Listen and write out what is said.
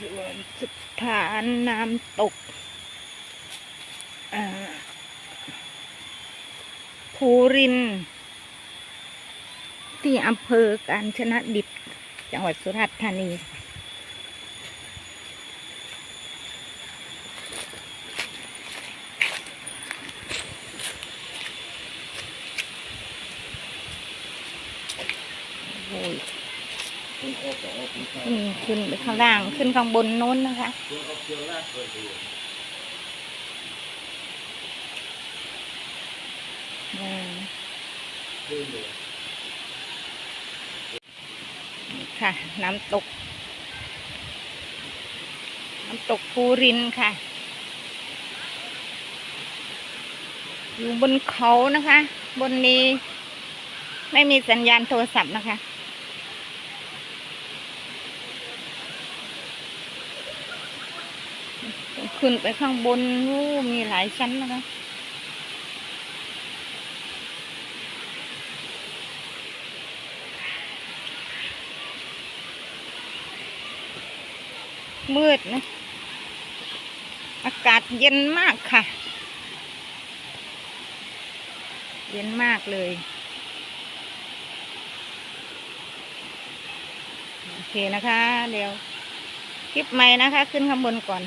ส่วนสถานน้ำตกภูริน ที่อำเภอกาญชนะดิตจังหวัดสุราษฎร์ธานีโอ้ย ขึ้นขึ้นไปข้างล่างขึ้นข้างบนโน้นนะคะนี่ค่ะ น้ำตก น้ำตกภูรินค่ะ อยู่บนเขานะคะ บนนี้ ไม่มีสัญญาณโทรศัพท์นะคะ ขึ้นไปข้างบนนู้มีหลายชั้นนะคะมืดนะ อากาศเย็นมากค่ะ เย็นมากเลย โอเคนะคะ เดี๋ยวคลิปใหม่นะคะ ขึ้นข้างบนก่อน